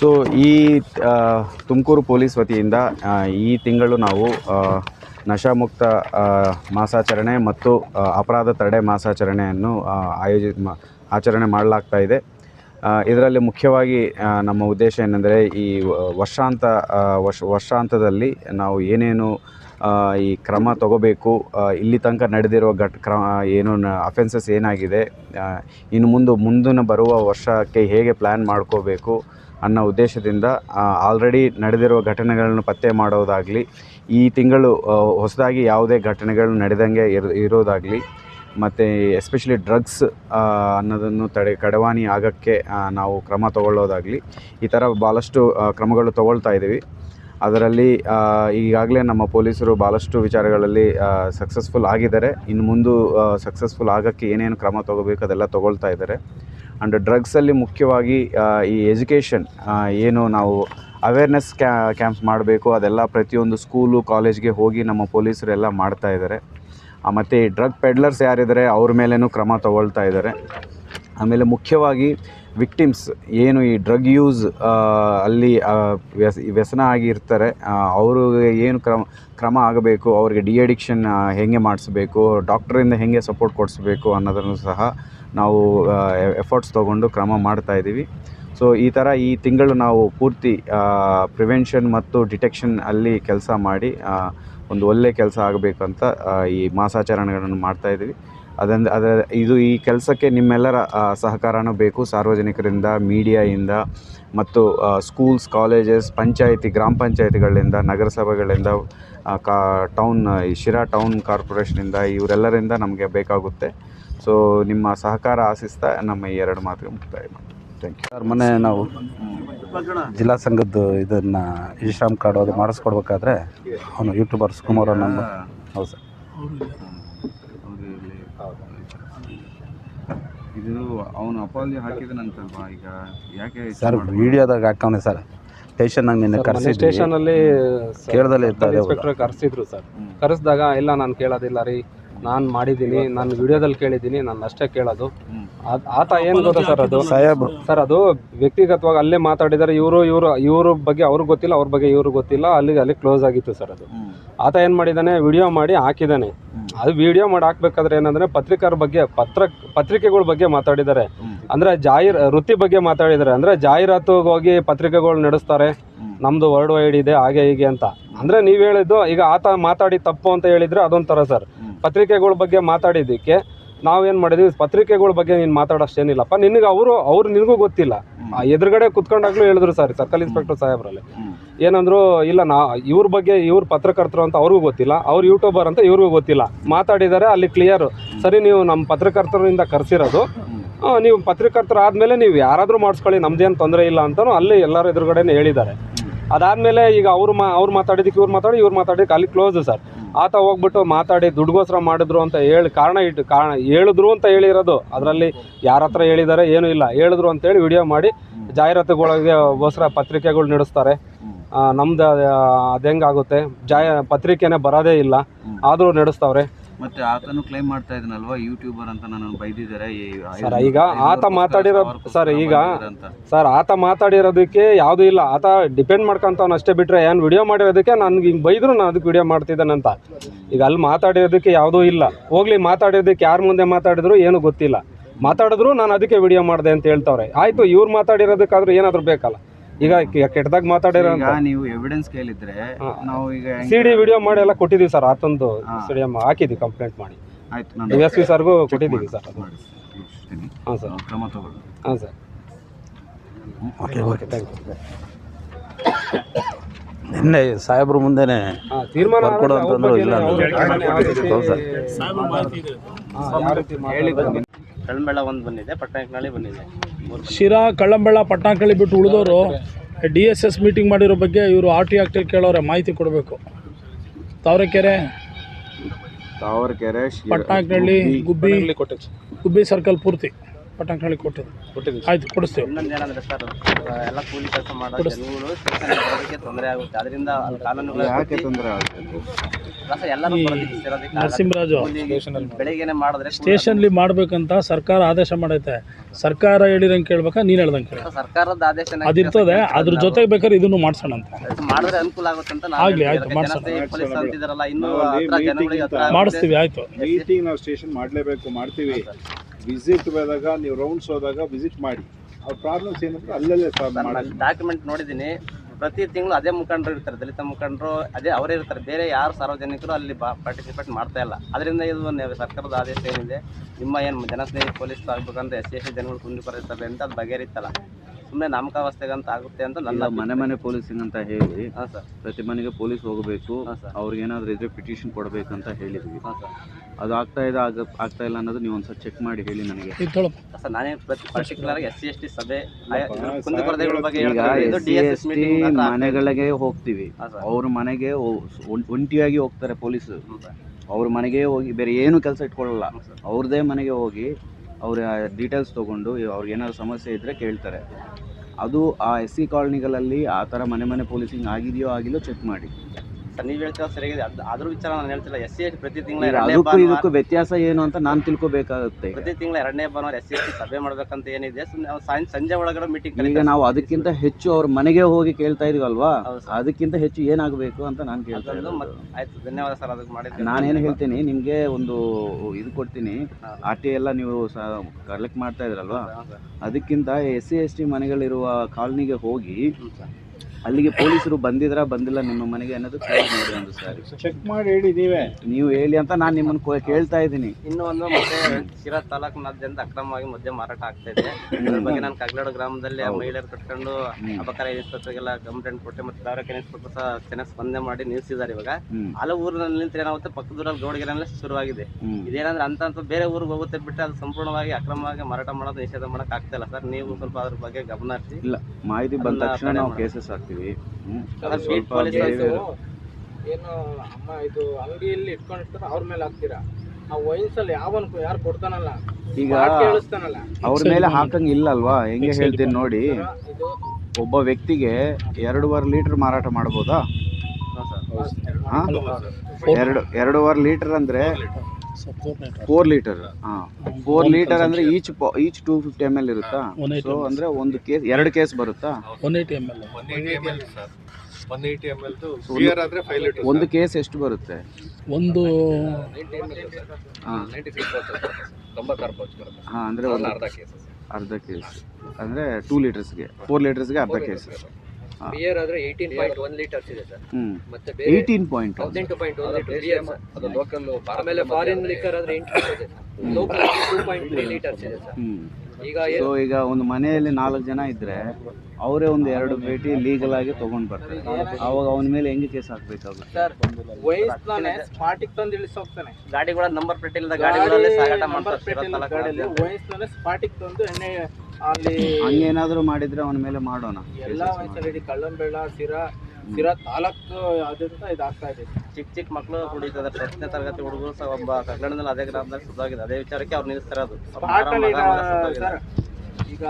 So ಈ Tumakuru police ವತಿಯಿಂದ ಈ ತಿಂಗಳು ನಾವು ನಶಾಮುಕ್ತ ಮಾಸಾಚರಣೆ ಮತ್ತು ಅಪರಾಧ ತಡೆ ಮಾಸಾಚರಣೆಯನ್ನು ಆಯೋಜಿ ಆಚರಣೆ ಮಾಡಲಾಗ್ತಾ ಇದೆ. ಇದರಲ್ಲಿ ಮುಖ್ಯವಾಗಿ ನಮ್ಮ ಉದ್ದೇಶ ಏನೆಂದರೆ, ಈ ವರ್ಷಾಂತ ವರ್ಷ ವರ್ಷಾಂತದಲ್ಲಿ ನಾವು ಏನೇನು ಈ ಕ್ರಮ ತಗೋಬೇಕು ಇಲ್ಲಿ ತನಕ ನಡೆದಿರೋ ಘಟ್ ಕ್ರಮ ಏನು ಅಫೆನ್ಸಸ್ ಏನಾಗಿದೆ ಇನ್ನು ಮುಂದೆ, ಮುಂದಿನ ಬರುವ ವರ್ಷಕ್ಕೆ ಹೇಗೆ ಪ್ಲ್ಯಾನ್ ಮಾಡ್ಕೋಬೇಕು ಅನ್ನೋ ಉದ್ದೇಶದಿಂದ ಆಲ್ರೆಡಿ ನಡೆದಿರುವ ಘಟನೆಗಳನ್ನು ಪತ್ತೆ ಮಾಡೋದಾಗಲಿ, ಈ ತಿಂಗಳು ಹೊಸದಾಗಿ ಯಾವುದೇ ಘಟನೆಗಳು ನಡೆದಂಗೆ ಇರ್, ಇರೋದಾಗಲಿ, ಮತ್ತು ಎಸ್ಪೆಷಲಿ ಡ್ರಗ್ಸ್ ಅನ್ನೋದನ್ನು ತಡೆ, ಕಡವಾಣಿ ಆಗೋಕ್ಕೆ ನಾವು ಕ್ರಮ ತಗೊಳ್ಳೋದಾಗಲಿ, ಈ ಥರ ಭಾಳಷ್ಟು ಕ್ರಮಗಳು ತಗೊಳ್ತಾ ಇದ್ದೀವಿ. ಅದರಲ್ಲಿ ಈಗಾಗಲೇ ನಮ್ಮ ಪೊಲೀಸರು ಭಾಳಷ್ಟು ವಿಚಾರಗಳಲ್ಲಿ ಸಕ್ಸಸ್ಫುಲ್ ಆಗಿದ್ದಾರೆ. ಇನ್ನು ಮುಂದೆ ಸಕ್ಸಸ್ಫುಲ್ ಆಗೋಕ್ಕೆ ಏನೇನು ಕ್ರಮ ತಗೋಬೇಕು ಅದೆಲ್ಲ ತಗೊಳ್ತಾ ಇದ್ದಾರೆ. ಆ್ಯಂಡ್ ಡ್ರಗ್ಸಲ್ಲಿ ಮುಖ್ಯವಾಗಿ ಈ ಎಜುಕೇಷನ್ ಏನು ನಾವು ಅವೇರ್ನೆಸ್ ಕ್ಯಾ ಕ್ಯಾಂಪ್ಸ್ ಮಾಡಬೇಕು, ಅದೆಲ್ಲ ಪ್ರತಿಯೊಂದು ಸ್ಕೂಲು ಕಾಲೇಜ್ಗೆ ಹೋಗಿ ನಮ್ಮ ಪೊಲೀಸರೆಲ್ಲ ಮಾಡ್ತಾ ಇದ್ದಾರೆ. ಮತ್ತು ಈ ಡ್ರಗ್ ಪೆಡ್ಲರ್ಸ್ ಯಾರಿದ್ದಾರೆ, ಅವ್ರ ಮೇಲೇ ಕ್ರಮ ತಗೊಳ್ತಾ ಇದ್ದಾರೆ. ಆಮೇಲೆ ಮುಖ್ಯವಾಗಿ ವಿಕ್ಟಿಮ್ಸ್ ಏನು ಈ ಡ್ರಗ್ ಯೂಸ್ ಅಲ್ಲಿ ವ್ಯಸ ವ್ಯಸ್, ವ್ಯಸನ ಆಗಿರ್ತಾರೆ ಅವ್ರಿಗೆ ಏನು ಕ್ರಮ ಕ್ರಮ ಆಗಬೇಕು, ಅವ್ರಿಗೆ ಡಿ ಅಡಿಕ್ಷನ್ ಹೇಗೆ ಮಾಡಿಸ್ಬೇಕು, ಡಾಕ್ಟ್ರಿಂದ ಹೇಗೆ ಸಪೋರ್ಟ್ ಕೊಡಿಸ್ಬೇಕು ಅನ್ನೋದನ್ನು ಸಹ ನಾವು ಎಫರ್ಟ್ಸ್ ತೊಗೊಂಡು ಕ್ರಮ ಮಾಡ್ತಾ ಇದ್ದೀವಿ. ಸೊ, ಈ ಥರ ಈ ತಿಂಗಳು ನಾವು ಪೂರ್ತಿ ಪ್ರಿವೆನ್ಷನ್ ಮತ್ತು ಡಿಟೆಕ್ಷನ್ ಅಲ್ಲಿ ಕೆಲಸ ಮಾಡಿ ಒಂದು ಒಳ್ಳೆಯ ಕೆಲಸ ಆಗಬೇಕು ಅಂತ ಈ ಮಾಸಾಚರಣೆಗಳನ್ನು ಮಾಡ್ತಾ ಅದರಿಂದ ಅದ ಇದು ಈ ಕೆಲಸಕ್ಕೆ ನಿಮ್ಮೆಲ್ಲರ ಸಹಕಾರನೂ ಬೇಕು. ಸಾರ್ವಜನಿಕರಿಂದ ಮೀಡಿಯಾಯಿಂದ ಮತ್ತು ಸ್ಕೂಲ್ಸ್ ಕಾಲೇಜಸ್ ಪಂಚಾಯಿತಿ ಗ್ರಾಮ ಪಂಚಾಯಿತಿಗಳಿಂದ ನಗರಸಭೆಗಳಿಂದ ಕಾ ಟೌನ್ ಈ ಶಿರಾ ಟೌನ್ ಕಾರ್ಪೊರೇಷನಿಂದ ಇವರೆಲ್ಲರಿಂದ ನಮಗೆ ಬೇಕಾಗುತ್ತೆ. ಸೊ ನಿಮ್ಮ ಸಹಕಾರ ಆಶಿಸ್ತಾ ನಮ್ಮ ಈ ಎರಡು ಮಾತಿಗೆ ಮುಕ್ತಾಯ ಮಾಡ್ತೀವಿ. ಥ್ಯಾಂಕ್ ಯು ಸರ್ ಮೊನ್ನೆ ನಾವು ಜಿಲ್ಲಾ ಸಂಘದ್ದು ಇದನ್ನು ವಿಶ್ರಾಮ್ ಕಾರ್ಡ್ ಅದು ಮಾಡಿಸ್ಕೊಡ್ಬೇಕಾದ್ರೆ ಅವನು ಯೂಟ್ಯೂಬರ್ ಸುಕುಮಾರ್ ನಮ್ಮ ಹೌದು ಸರ್. ಇದು ಅವನು ಹಾಕಿದ ಹಾಕಿದನಂತಲ್ವಾ ಈಗ ಯಾಕೆ ಸರ್ ವಿಡಿಯೋದಾಗ ಹಾಕವನೆ ಸರ್. ಸ್ಟೇಷನ್ನಾಗ ನಿನ್ನೆ ಸ್ಟೇಷನ್ ಸ್ಟೇಷನಲ್ಲಿ ಕೇಳ್ದಲ್ಲೇ ಇರ್ತಾರೆ ಇನ್ಸ್ಪೆಕ್ಟರ್ ಕರೆಸಿದ್ರು ಸರ್. ಕರೆಸಿದಾಗ ಇಲ್ಲ ನಾನು ಕೇಳೋದಿಲ್ಲ ರೀ. ನಾನು ಮಾಡಿದ್ದೀನಿ ನಾನು ವಿಡಿಯೋದಲ್ಲಿ ಕೇಳಿದ್ದೀನಿ ನಾನು ಅಷ್ಟೇ ಕೇಳೋದು. ಆತ್- ಆತ ಏನು ಗೊತ್ತಾ ಸರ್ ಅದು? ಸಾಹೇಬ್ರು ಸರ್. ಅದು ವ್ಯಕ್ತಿಗತವಾಗಿ ಅಲ್ಲೇ ಮಾತಾಡಿದ್ದಾರೆ ಇವರು ಇವರು ಇವ್ರ ಬಗ್ಗೆ ಅವ್ರಿಗೆ ಗೊತ್ತಿಲ್ಲ ಅವ್ರ ಬಗ್ಗೆ ಇವ್ರಿಗೆ ಗೊತ್ತಿಲ್ಲ ಅಲ್ಲಿಗೆ ಅಲ್ಲಿ ಕ್ಲೋಸ್ ಆಗಿತ್ತು ಸರ್ ಅದು. ಆತ ಏನು ಮಾಡಿದ್ದಾನೆ ವಿಡಿಯೋ ಮಾಡಿ ಹಾಕಿದ್ದಾನೆ ಅದು ವಿಡಿಯೋ ಮಾಡಿ ಹಾಕ್ಬೇಕಾದ್ರೆ ಏನಂದ್ರೆ ಪತ್ರಿಕಾರ ಬಗ್ಗೆ ಪತ್ರ ಪತ್ರಿಕೆಗಳ ಬಗ್ಗೆ ಮಾತಾಡಿದ್ದಾರೆ ಅಂದ್ರೆ ಜಾಹೀರ್ ವೃತ್ತಿ ಬಗ್ಗೆ ಮಾತಾಡಿದ್ದಾರೆ ಅಂದ್ರೆ ಜಾಹೀರಾತು ಹೋಗಿ ಪತ್ರಿಕೆಗಳು ನಡೆಸ್ತಾರೆ. ನಮ್ದು ವರ್ಲ್ಡ್ ವೈಡ್ ಇದೆ ಹಾಗೆ ಹೀಗೆ ಅಂತ. ಅಂದ್ರೆ ನೀವ್ ಹೇಳಿದ್ದು ಈಗ ಆತ ಮಾತಾಡಿ ತಪ್ಪು ಅಂತ ಹೇಳಿದ್ರೆ ಅದೊಂಥರ ಸರ್. ಪತ್ರಿಕೆಗಳ ಬಗ್ಗೆ ಮಾತಾಡಿದ್ದಕ್ಕೆ ನಾವೇನು ಮಾಡಿದ್ವಿ ಪತ್ರಿಕೆಗಳ ಬಗ್ಗೆ ನೀನು ಮಾತಾಡೋಷ್ಟೇನಿಲ್ಲಪ್ಪ. ನಿನಗೆ ಅವರು ಅವ್ರು ನಿನಗೂ ಗೊತ್ತಿಲ್ಲ. ಆ ಎದುರುಗಡೆ ಕುತ್ಕೊಂಡಾಗ್ಲೂ ಹೇಳಿದ್ರು ಸರ್ ಸರ್ಕಲ್ ಇನ್ಸ್ಪೆಕ್ಟರ್ ಸಾಹೇಬ್ರಲ್ಲಿ. ಏನಂದ್ರು ಇಲ್ಲ ನಾ ಇವ್ರ ಬಗ್ಗೆ ಇವ್ರ ಪತ್ರಕರ್ತರು ಅಂತ ಅವ್ರಿಗೂ ಗೊತ್ತಿಲ್ಲ ಅವ್ರು ಯೂಟ್ಯೂಬರ್ ಅಂತ ಇವ್ರಿಗೂ ಗೊತ್ತಿಲ್ಲ. ಮಾತಾಡಿದ್ದಾರೆ ಅಲ್ಲಿ ಕ್ಲಿಯರ್. ಸರಿ ನೀವು ನಮ್ಮ ಪತ್ರಕರ್ತರಿಂದ ಕರೆಸಿರೋದು. ನೀವು ಪತ್ರಕರ್ತರು ಆದಮೇಲೆ ನೀವು ಯಾರಾದರೂ ಮಾಡಿಸ್ಕೊಳ್ಳಿ ನಮ್ದೇನು ತೊಂದರೆ ಇಲ್ಲ ಅಂತಲೂ ಅಲ್ಲಿ ಎಲ್ಲರ ಎದುರುಗಡೆನೇ ಹೇಳಿದ್ದಾರೆ ಅದಾದಮೇಲೆ ಈಗ ಅವ್ರು ಮಾ ಅವ್ರು ಮಾತಾಡಿದ್ದಕ್ಕೆ ಇವ್ರು ಮಾತಾಡಿ ಇವ್ರು ಮಾತಾಡಿದ್ದಕ್ಕೆ ಅಲ್ಲಿ ಕ್ಲೋಸ್ ಸರ್. ಆತ ಹೋಗ್ಬಿಟ್ಟು ಮಾತಾಡಿ ದುಡ್ಗೋಸ್ಕರ ಮಾಡಿದ್ರು ಅಂತ ಹೇಳಿ ಕಾರಣ ಇಟ್ಟು ಕಾರಣ ಹೇಳಿದ್ರು ಅಂತ ಹೇಳಿರೋದು. ಅದರಲ್ಲಿ ಯಾರ ಹತ್ರ ಹೇಳಿದ್ದಾರೆ ಏನೂ ಇಲ್ಲ. ಹೇಳಿದ್ರು ಅಂತೇಳಿ ವಿಡಿಯೋ ಮಾಡಿ ಜಾಹೀರಾತುಗಳಿಗೆ ಗೋಸ್ಕರ ಪತ್ರಿಕೆಗಳು ನಡೆಸ್ತಾರೆ. ನಮ್ದು ಅದು ಹೆಂಗಾಗುತ್ತೆ? ಜಾಯ ಪತ್ರಿಕೆನೇ ಬರೋದೇ ಇಲ್ಲ. ಆದರೂ ನಡೆಸ್ತಾವ್ರೆ. ಮತ್ತೆ ಆತನು ಕ್ಲೈಮ್ ಮಾಡ್ತಾ ಇದನಲ್ವಾ ಯೂಟ್ಯೂಬರ್ ಅಂತ ನಾನು ಬೈದಿದ್ದಾರೆ ಸರ್ ಈಗ ಆತ ಮಾತಾಡಿರೋ ಸರ್ ಈಗ ಸರ್ ಆತ ಮಾತಾಡಿರೋದಕ್ಕೆ ಯಾವುದೂ ಇಲ್ಲ. ಆತ ಡಿಪೆಂಡ್ ಮಾಡ್ಕೊಂತವ್ನು ಅಷ್ಟೇ ಬಿಟ್ಟರೆ ಏನು ವಿಡಿಯೋ ಮಾಡಿರೋದಕ್ಕೆ ನನ್ಗೆ ಹಿಂಗೆ ಬೈದ್ರು ನಾನು ಅದಕ್ಕೆ ವಿಡಿಯೋ ಮಾಡ್ತಿದ್ದಾನಂತ ಈಗ ಅಲ್ಲಿ ಮಾತಾಡಿರೋದಕ್ಕೆ ಯಾವುದೂ ಇಲ್ಲ. ಹೋಗ್ಲಿ ಮಾತಾಡಿರೋದಕ್ಕೆ ಯಾರ ಮುಂದೆ ಮಾತಾಡಿದ್ರು ಏನು ಗೊತ್ತಿಲ್ಲ. ಮಾತಾಡಿದ್ರು ನಾನು ಅದಕ್ಕೆ ವಿಡಿಯೋ ಮಾಡಿದೆ ಅಂತ ಹೇಳ್ತವ್ರೆ. ಆಯಿತು ಇವ್ರು ಮಾತಾಡಿರೋದಕ್ಕಾದ್ರೂ ಏನಾದರೂ ಬೇಕಲ್ಲ. ಈಗ ಕೆಟ್ಟದಾಗ ಮಾತಾಡಿರೋ ಈಗ ನೀವು ಎವಿಡೆನ್ಸ್ ಕೇಳಿದ್ರೆ ನಾವು ಈಗ ಹೆಂಗೆ- ಸಿ ಡಿ ವಿಡಿಯೋ ಮಾಡಿ ಎಲ್ಲ ಕೊಟ್ಟಿದ್ದೀವಿ ಸರ್ ಆತಂದು ಡಿ ಸ್ಟೇಡಿಯಂ ಹಾಕಿದ್ವಿ ಕಂಪ್ಲೇಂಟ್ ಮಾಡಿ. ಆಯ್ತು ಡಿ ನಾನು ಎಸ್ ಪಿ ಸರ್ಗೂ ಕೊಟ್ಟಿದ್ದೀವಿ ಸರ್ ಅದು. ಮಾಡಿಸ್ತೀನಿ. ಹಾಂ ಸರ್. ಕ್ರಮ ತಗೊಳ್ಳಿ ಹಾಂ sir. Okay okay thank you ನಿನ್ನೆ ಸಾಹೇಬ್ರ ಮುಂದೆನೆ ಹಾಂ ತೀರ್ಮಾನ ಅವ್ರ ಬಗ್ಗೆ ಇಲ್ಲ ಅವ್ರ ಯಾವ ರೀತಿ- ಹೌದು ಸರ್. ಹಾಂ, ಯಾವ ರೀತಿ ಮಾತಾಡ್ತಾರೆ? ಕಳ್ಮೆಳ ಒಂದು ಬಂದಿದೆ ಪಟ್ಟಣಕ್ನಳ್ಳಿ ಬಂದಿದೆ. ಶಿರಾ ಕಳ್ಳಂಬೆಳ ಪಟ್ನಾಕಳ್ಳಿ ಬಿಟ್ಟು ಉಳಿದವರು ಡಿ ಎಸ್ ಎಸ್ ಮೀಟಿಂಗ್ ಮಾಡಿರೋ ಬಗ್ಗೆ ಇವರು ಆರ್ ಟಿ ಆಕ್ಟಲ್ಲಿ ಕೇಳೋರೆ ಮಾಹಿತಿ ಕೊಡಬೇಕು. ತಾವರೆಕೆರೆ ತಾವರೆಕೆರೆ ಪಟ್ನಾಕ್ನಳ್ಳಿ ಗುಬ್ಬಿ ಗುಬ್ಬಿ ಸರ್ಕಲ್ ಪೂರ್ತಿ. ಪಟ್ಟಣಕಳ್ಳಿ ಕೊಟ್ಟಿದ್ದು ಕೊಟ್ಟಿದ್ದೀವಿ ಆಯ್ತು ಕೊಡಿಸ್ತೇವೆ. ಇನ್ನೊಂದು ಏನಂದ್ರೆ ಸರ್ ಎಲ್ಲ ಕೂಲಿ ಕೆಲಸ ಮಾಡೋ ಜನಗಳು ಬರೋದಕ್ಕೆ ತೊಂದರೆ ಆಗುತ್ತೆ. ಅದರಿಂದ ಕಾನೂನುಗಳು ಯಾಕೆ ತೊಂದರೆ ಆಗುತ್ತೆ ಸರ್ ಎಲ್ಲರೂ ಬರೋದಕ್ಕೆ ಸೇರೋದಕ್ಕೆ. ನರಸಿಂಹರಾಜು ಬೆಳಿಗ್ಗೆನೆ ಮಾಡಿದ್ರೆ ಸ್ಟೇಷನ್ಲಿ ಮಾಡ್ಬೇಕಂತ ಸರ್ಕಾರ ಆದೇಶ ಮಾಡೈತೆ. ಸರ್ಕಾರ ಹೇಳಿದಂಗೆ ಕೇಳ್ಬೇಕಾ ನೀನು ಹೇಳ್ದಂಗೆ ಕೇಳ ಸರ್ಕಾರದ ಆದೇಶ ಅದಿರ್ತದೆ ಅದ್ರ ಜೊತೆಗೆ ಬೇಕಾದ್ರೆ ಇದನ್ನು ಮಾಡ್ಸೋಣ ಅಂತ. ಮಾಡಿದ್ರೆ ಅನುಕೂಲ ಆಗುತ್ತೆ ಅಂತ ಆಗ್ಲಿ, ಆಯ್ತು, ಮಾಡ್ಸೋಣ. ಪೊಲೀಸ್ ಅಂತಿದಾರಲ್ಲ ಇನ್ನು ನಾವು ಜನಗಳಿಗೆ ಹತ್ರ ಆಗುತ್ತೆ. ಮಾಡಿಸ್ತೀವಿ ಆಯ್ತು. ಮೀಟಿಂಗ್ ನಾವು ಸ್ಟೇಷನ್ ಮಾಡಲೇಬೇಕು ಮಾಡ್ತೀವಿ. ವಿಸಿಟ್ ಹೋದಾಗ ನೀವು ರೌಂಡ್ಸ್ ಹೋದಾಗ ವಿಸಿಟ್ ಮಾಡಿ. ಅವ್ರ ಪ್ರಾಬ್ಲಮ್ಸ್ ಏನಂದ್ರೆ ಅಲ್ಲಲ್ಲೇ ಸಾಲ್ವ್ ಮಾಡಿ. ಡಾಕ್ಯುಮೆಂಟ್ ನೋಡಿದ್ದೀನಿ. ಪ್ರತಿ ತಿಂಗಳು ಅದೇ ಮುಖಂಡರು ಇರ್ತಾರೆ ದಲಿತ ಮುಖಂಡರು ಅದೇ ಅವರೇ ಇರ್ತಾರೆ. ಬೇರೆ ಯಾರು ಸಾರ್ವಜನಿಕರು ಅಲ್ಲಿ ಪಾರ್ಟಿಸಿಪೇಟ್ ಮಾಡ್ತಾ ಇಲ್ಲ. ಅದರಿಂದ ಇದು ಒಂದು ಸರ್ಕಾರದ ಆದೇಶ ಏನಿದೆ ನಿಮ್ಮ ಏನು ಜನಸ್ನೇಹಿ ಪೊಲೀಸ್ ಆಗಬೇಕಂದ್ರೆ ಎಸ್ ಸಿ ಎಸ್ ಸಿ ಜನಗಳು ಕುಂದು ಬರುತ್ತಾರೆ ಅಂತ ಅದು ಬಗೆಹರಿತಲ್ಲ. ಸುಮ್ಮನೆ ಅಂತ ಆಗುತ್ತೆ ಅಂತ ನನ್ನ ಮನೆ ಮನೆ ಪೊಲೀಸಿಂಗ್ ಅಂತ ಹೇಳಿ ಹಾಂ ಸರ್. ಪ್ರತಿ ಮನೆಗೆ ಪೊಲೀಸ್ ಹೋಗಬೇಕು ಹಾಂ ಸರ್. ಅವ್ರಿಗೆ ಏನಾದರೂ ಇದ್ರೆ ಪಿಟಿಷನ್ ಕೊಡಬೇಕಂತ ಹೇಳಿದ್ವಿ. ಹಾಂ ಸರ್. ಅದು ಆಗ್ತಾ ಇದೆ ಆಗ ಆಗ್ತಾ ಇಲ್ಲ ಅನ್ನೋದು ನೀವು ಒಂದ್ಸಲ ಚೆಕ್ ಮಾಡಿ ಹೇಳಿ ನನಗೆ. ಸರ್ ನಾನೇ ಪ್ರತಿ particular S C S T ಸಭೆ ಬಗ್ಗೆ ಈಗ ಸಿ ಎಸ್ ಟಿ ಅಂತ ಮನೆಗಳಿಗೆ ಹೋಗ್ತೀವಿ. ಹಾಂ ಸರ್. ಅವ್ರ ಮನೆಗೆ ಒಂಟಿಯಾಗಿ ಹೋಗ್ತಾರೆ ಪೊಲೀಸ್ ಅವ್ರ ಮನೆಗೆ ಹೋಗಿ ಬೇರೆ ಏನು ಕೆಲಸ ಇಟ್ಕೊಳ್ಳಲ್ಲ ಅವ್ರದೇ ಮನೆಗೆ ಹೋಗಿ ಅವ್ರ ಡೀಟೇಲ್ಸ್ ತೊಗೊಂಡು ಅವ್ರಿಗೆ ಏನಾದ್ರು ಸಮಸ್ಯೆ ಇದ್ದರೆ ಕೇಳ್ತಾರೆ. ಅದು ಆ ಎಸ್ ಸಿ ಕಾಲೋನಿಗಳಲ್ಲಿ ಆ ಥರ ಮನೆ ಮನೆ ಪೊಲೀಸಿಂಗ್ ಆಗಿದೆಯೋ ಆಗಿಲ್ಲೋ ಚೆಕ್ ಮಾಡಿ. ಸರ್ ನೀವು ಹೇಳ್ತಾ ಸರಿಯಾಗಿದೆ ಅದ್- ಅದ್ರ ವಿಚಾರ ನಾನು ಹೇಳ್ತಿಲ್ಲ. ಎಸ್ ಸಿ ಎಸ್ ಪ್ರತಿ ತಿಂಗಳ ಈಗ ಎರಡನೇ ಅದಕ್ಕೂ ಭಾನುವಾರ ಇದಕ್ಕೂ ವ್ಯತ್ಯಾಸ ಏನು ಅಂತ ನಾನು ತಿಳ್ಕೊಬೇಕಾಗುತ್ತೆ ಈಗ. ಪ್ರತಿ ತಿಂಗಳ ಎರಡನೇ ಭಾನುವಾರ ಎಸ್ ಸಿ ಎಸ್ ಟಿ ಸಭೆ ಮಾಡ್ಬೇಕಂತ ಏನಿದೆ? ಸಾಯಂ ಸಂಜೆ ಒಳಗಡೆ ಮೀಟಿಂಗ್ ಈಗ ನಾವು ಅದಕ್ಕಿಂತ ಹೆಚ್ಚು ಅವ್ರ ಮನೆಗೆ ಹೋಗಿ ಕೇಳ್ತಾ ಇದೀವಲ್ವಾ? ಹೌದು ಸರ್. ಅದಕ್ಕಿಂತ ಹೆಚ್ಚು ಏನಾಗಬೇಕು ಅಂತ ನಾನು ಕೇಳ್ತಾ ಅದೊಂದು ಇರೋದು. ಮತ್- ಆಯ್ತು ಧನ್ಯವಾದ ಸರ್ ಅದಕ್ಕೆ ಮಾಡಿದ್ದೆ ನಾನೇನು ಹೇಳ್ತೀನಿ ನಿಮಗೆ ಒಂದು ಇದು ಕೊಡ್ತೀನಿ. ಹಾ. ಆರ್ ಟಿ ಎಲ್ಲ ನೀವು ಕಲೆಕ್ಟ್ ಮಾಡ್ತಾ ಇದ್ರಲ್ವಾ? ಅದಕ್ಕಿಂತ ಎಸ್ ಸಿ ಎಸ್ ಟಿ ಮನೆಗಳಿರುವ ಕಾಲನಿಗೆ ಹೋಗಿ ಅಲ್ಲಿಗೆ ಪೊಲೀಸರು ಬಂದಿದ್ರ ಬಂದಿಲ್ಲ ನಿಮ್ಮ ಮನೆಗೆ ಅನ್ನೋದು ಕೇಳಿ ಮಾಡಿ ಒಂದು ಸಾರಿ. ಚೆಕ್ ಮಾಡಿ ಹೇಳಿ ನೀವೇ. ನೀವು ಹೇಳಿ ಅಂತ ನಾನು ನಿಮ್ಮನ್ನು ಕೇಳ್ತಾ ಇದ್ದೀನಿ. ಇನ್ನು ಒಂದು ಮತ್ತೆ ಶಿರಾ ತಾಲೂಕಿನಾದ್ಯಂತ ಅಕ್ರಮವಾಗಿ ಮದ್ಯ ಮಾರಾಟ ಆಗ್ತಾ ಇದೆ. ಅದ್ರ ಬಗ್ಗೆ ನಾನು ಕಗ್ಲಾಡು ಗ್ರಾಮದಲ್ಲಿ ಆ ಮಹಿಳೆಯರು ಕಟ್ಕೊಂಡು ಅಪಕಾರ ಇನ್ಸ್ಪೆಕ್ಟರ್ಗೆಲ್ಲ ಕಂಪ್ಲೇಂಟ್ ಕೊಟ್ಟೆ ಮತ್ತೆ ತಾಲೂಕಿನ ಇನ್ಸ್ಪೆಕ್ಟರ್ ಸಹ ಚೆನ್ನಾಗಿ ಸ್ಪಂದನೆ ಮಾಡಿ ನಿಲ್ಸಿದ್ದಾರೆ ಇವಾಗ. ಹಲವು ಊರಿನಲ್ಲಿ ನಿಂತ ಏನಾಗುತ್ತೆ ಪಕ್ಕದೂರಲ್ಲಿ ರೋಡ್ಗೆಲ್ಲ ಶುರುವಾಗಿದೆ. ಇದೇನಂದ್ರೆ ಅಂತ ಅಂತ ಬೇರೆ ಊರಿಗೆ ಹೋಗುತ್ತೆ ಬಿಟ್ಟು ಅದು ಸಂಪೂರ್ಣವಾಗಿ ಅಕ್ರಮವಾಗಿ ಮಾರಾಟ ಮಾಡೋದು ನಿಷೇಧ ಮಾಡಕ್ ಆಗ್ತಾ ಇಲ್ಲ ಸರ್. ನೀವು ಸ್ವಲ್ಪ ಅದ್ರ ಬಗ್ಗೆ ಗಮನ ಹರಿಸಿ. ಇಲ್ಲ ಮಾಹಿತಿ ಬಂದ ತಕ್ಷಣ ನಾವು ಕೇಸಸ್ ಹಾಕ್ತೀವಿ. Beat ಸ್ವಲ್ಪ ಏನು ಅಮ್ಮ ಇದು ಅಂಗಡಿಯಲ್ಲಿ ಇಟ್ಕೊಂಡಿರ್ತಾರ ಅವ್ರ ಮೇಲೆ ಹಾಕ್ತೀರಾ? ಆ ವಯಸ್ಸಲ್ಲಿ ಯಾವನ್ ಯಾರು ಕೊಡ್ತಾನಲ್ಲ? ಈಗ ಕೇಳಿಸ್ತಾನಲ್ಲ. ಅವ್ರ ಮೇಲೆ ಹಾಕಂಗಿಲ್ಲ ಅಲ್ವಾ ಹೆಂಗೆ ಹೇಳ್ತೀನಿ ನೋಡಿ. ಒಬ್ಬ ವ್ಯಕ್ತಿಗೆ ಎರಡೂವರೆ ಲೀಟರ್ ಮಾರಾಟ ಮಾಡ್ಬೋದಾ? ಹಾ? ಎರಡು ಎರಡೂವರೆ ಲೀಟರ್ ಅಂದ್ರೆ ಫೋರ್ ಲೀಟರ್ ಹಾಂ. ಫೋರ್ ಲೀಟರ್ ಅಂದ್ರೆ each each two fifty M L ಇರುತ್ತಾ? ಸೊ ಅಂದ್ರೆ ಒಂದು ಕೇಸ್ ಎರಡು ಕೇಸ್ ಬರುತ್ತಾ? One eighty M L one eighty M L beer ಆದ್ರೆ ಫೈವ್ ಲೀಟರ್ ಒಂದು ಕೇಸ್ ಎಷ್ಟು ಬರುತ್ತೆ? ಒಂದು ಹಾಂ. ಅಂದ್ರೆ ಒಂದು ಅರ್ಧ ಕೇಸ್ ಅಂದ್ರೆ ಟೂ ಲೀಟರ್ಸ್ಗೆ ಫೋರ್ ಲೀಟರ್ಸ್ಗೆ ಅರ್ಧ ಕೇಸ್ ಬಿಯರ್ ಆದ್ರೆ ಏಯ್ಟೀನ್ ಪಾಯಿಂಟ್ ಒನ್ ಲೀಟರ್ಸ್ ಇದೆ ಸರ್. ಹ್ಮ್. ಮತ್ತೆ ಏಯ್ಟೀನ್ ಪಾಯಿಂಟ್ ಹದಿನೆಂಟು ಪಾಯಿಂಟ್ ಒನ್ ಲೀಟರ್ ಬಿಯರ್ ಅದು ಲೋಕಲ್ ಆಮೇಲೆ ಫಾರಿನ್ ಲಿಕ್ಕರ್ ಆದ್ರೆ ಎಂಟು ಇದೆ local two point three litres ಇದೆ ಸರ್ ಈಗ ಸೊ ಈಗ ಒಂದು ಮನೆಯಲ್ಲಿ ನಾಲ್ಕು ಜನ ಇದ್ರೆ ಅವರೇ ಒಂದು ಎರಡು ಭೇಟಿ ಲೀಗಲ್ ಆಗಿ ತಗೊಂಡ್ ಬರ್ತಾರೆ. ಅವಾಗ ಅವನ ಮೇಲೆ ಹೆಂಗೆ ಕೇಸ್ ಹಾಕ್ಬೇಕಾಗುತ್ತೆ ಸರ್ ವಯಸ್ಸಾನೆ ಸ್ಪಾಟಿಗೆ ತಂದು ಇಳಿಸೋಗ್ತಾನೆ. ಗಾಡಿಗಳ ನಂಬರ್ ಪ್ಲೇಟ್ ಇಲ್ಲದ ಗಾಡಿಗಳಲ್ಲಿ ಸಾಗಾಟ ಮಾಡ್ತಾರೆ ವಯಸ್ಸಾನೆ ಸ್ಪಾಟಿಗೆ ತಂದು ಎಣ್ಣೆ ಅಲ್ಲಿ ಹಂಗೇನಾದ್ರೂ ಮಾಡಿದ್ರೆ ಅವನ ಮೇಲೆ ಮಾಡೋಣ. ಎಲ್ಲ ವಯಸ್ಸಲ್ಲಿ ಕಳ್ಳಂಬೆಳ ಸಿರಾ ಸಿರಾ ತಾಲೂಕು ಅದರಿಂದ ಇದಾಗ್ತಾ ಇದೆ. ಚಿಕ್ಕ ಚಿಕ್ಕ ಮಕ್ಕಳು ಕುಡಿತಾರೆ ಹತ್ತನೇ ತರಗತಿ ಹುಡುಗರು ಸಹ ಒಬ್ಬ ಕಲ್ಯಾಣದಲ್ಲಿ ಅದೇ ಗ್ರಾಮದಲ್ಲಿ ಸುದ್ದಾಗಿದೆ. ಅದೇ ವಿಚಾರಕ್ಕೆ ಅವ್ರು ಸ್ಪಾಟಲ್ಲಿ ಮಗ ಈಗ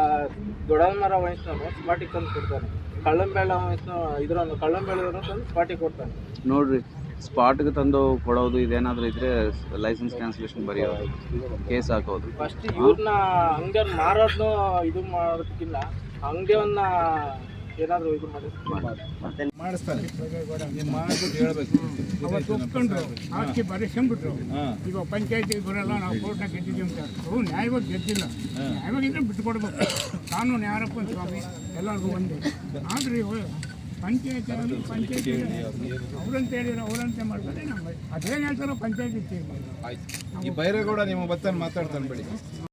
ದೊಡ್ಡಮರ ವಯಸ್ಸನ್ನು ಸ್ಪಾಟಿಗೆ ತಂದು ಕೊಡ್ತಾನೆ. ಕಳ್ಳಂಬೆಳ ವಯಸ್ಸು ಇದ್ರನ್ನು ಕಳ್ಳಂಬೆಳದನ್ನು ತಂದು ಸ್ಪಾಟಿಗೆ ಕೊಡ್ತಾನೆ. ನೋಡ್ರಿ ಸ್ಪಾಟ್ಗೆ ತಂದು ಕೊಡೋದು ಇದೇನಾದ್ರೂ ಇದ್ರೆ ಲೈಸೆನ್ಸ್ ಕ್ಯಾನ್ಸಲೇಷನ್ ಬರೆಯೋದು ಕೇಸ್ ಹಾಕೋದು. ಫಸ್ಟ್ ಇವ್ರನ್ನ ಹಂಗೆ ಮಾರೋದು ಇದು ಮಾಡೋದಕ್ಕಿಂತ ಹಂಗೆವನ್ನ ಏನಾದ್ರು ಇದು ಮಾಡಿ. ಮಾಡಿಸ್ತಾರೆ. ನೀವು ಮಾಡ್ಬಿಟ್ಟು ಹೇಳ್ಬೇಕು. ಅವತ್ತು ಒಪ್ಕೊಂಡ್ರು. ಆಸ್ತಿ ಬರೆಸ್ಕೊಂಡ್ಬಿಟ್ರು ಈಗ ಪಂಚಾಯತಿ ಬರಲ್ಲ ನಾವು ಕೋರ್ಟ್ನಾಗ ಗೆದ್ದಿದ್ದೀವಿ ಅಂತ ಅವ್ರು ನ್ಯಾಯವಾಗಿ ಗೆದ್ದಿಲ್ಲ. ನ್ಯಾಯವಾಗಿದ್ರೆ ಬಿಟ್ಕೊಡ್ಬೇಕು ಕಾನೂನು ಯಾರಪ್ಪ ಸ್ವಾಮಿ. ಎಲ್ಲರಿಗೂ ಒಂದೇ. ಆದರೆ ಇವ ಪಂಚಾಯತಿಯಲ್ಲಿ ಪಂಚಾಯತಿ ಅವ್ರಂತ ಹೇಳಿರೋ ಅವ್ರಂತೆ ಮಾಡ್ತಾರೆ. ನಮ್ಮ ಅದೇನು ಹೇಳ್ತಾರೋ ಪಂಚಾಯತಿ ತೀರ್ಮಾನ ಈ ಬೈರೇಗೌಡ ನಿಮ್ಮ ಬತ್ತನ್ ಮಾತಾಡ್ತಾನೆ ಬಿಡಿ.